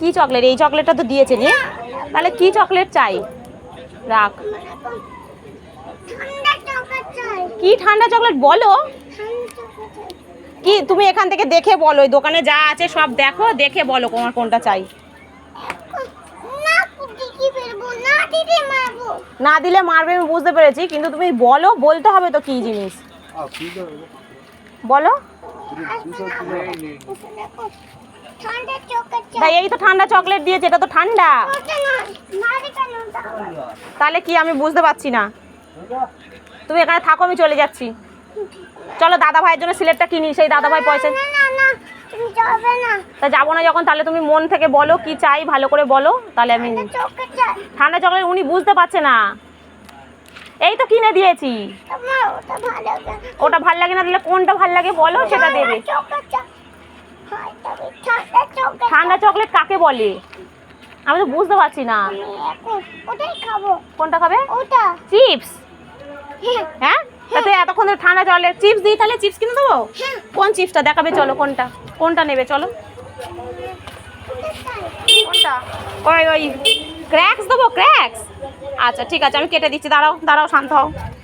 কি চকলেট? এই চকলেটটা তো দিয়েছে নিয়ে তাহলে কি চকলেট চাই? রাখ। কি ঠান্ডা চকলেট? বলো। কি তুমি এখান থেকে দেখে বলো ওই দোকানে যা আছে সব দেখো দেখে বলো তোমার কোনটা চাই। না না না দিলে মারবে আমি বুঝতে পেরেছি কিন্তু তুমি বলো বলতে হবে তো কি জিনিস। বলো। তাই এই তো ঠান্ডা চকলেট দিয়েছে এটা তো ঠান্ডা। তাহলে কি আমি বুঝতে পারছি না? তুমি এখানে থাকো আমি চলে যাচ্ছি। চলো দাদা ভাইয়ের জন্য সিলেটটা কিনি সেই দাদা ভাই পয়সা তা যাব না যখন তাহলে তুমি মন থেকে বলো কি চাই ভালো করে বলো তাহলে আমি ঠান্ডা চকলেট উনি বুঝতে পারছে না। এই তো কিনে দিয়েছি। ওটা ভালো লাগে না তাহলে কোনটা ভালো লাগে বলো, সেটা দেবে। চকলেট ঠান্ডা চকলেট কাকে বলে? আমি তো বুঝতে পারছি না। কোনটা খাবে? চিপস। হ্যাঁ? তাতে এতক্ষণ ধরে ঠান্ডা চলে চিপস দিই তাহলে চিপস কিনে দেবো? কোন চিপসটা? দেখাবে, চলো কোনটা? কোনটা নেবে, চলো। কোনটা? ওই ওই। ক্র্যাক্স দেবো ক্র্যাক্স আচ্ছা ঠিক আছে আমি কেটে দিচ্ছি দাঁড়াও দাঁড়াও শান্ত হও।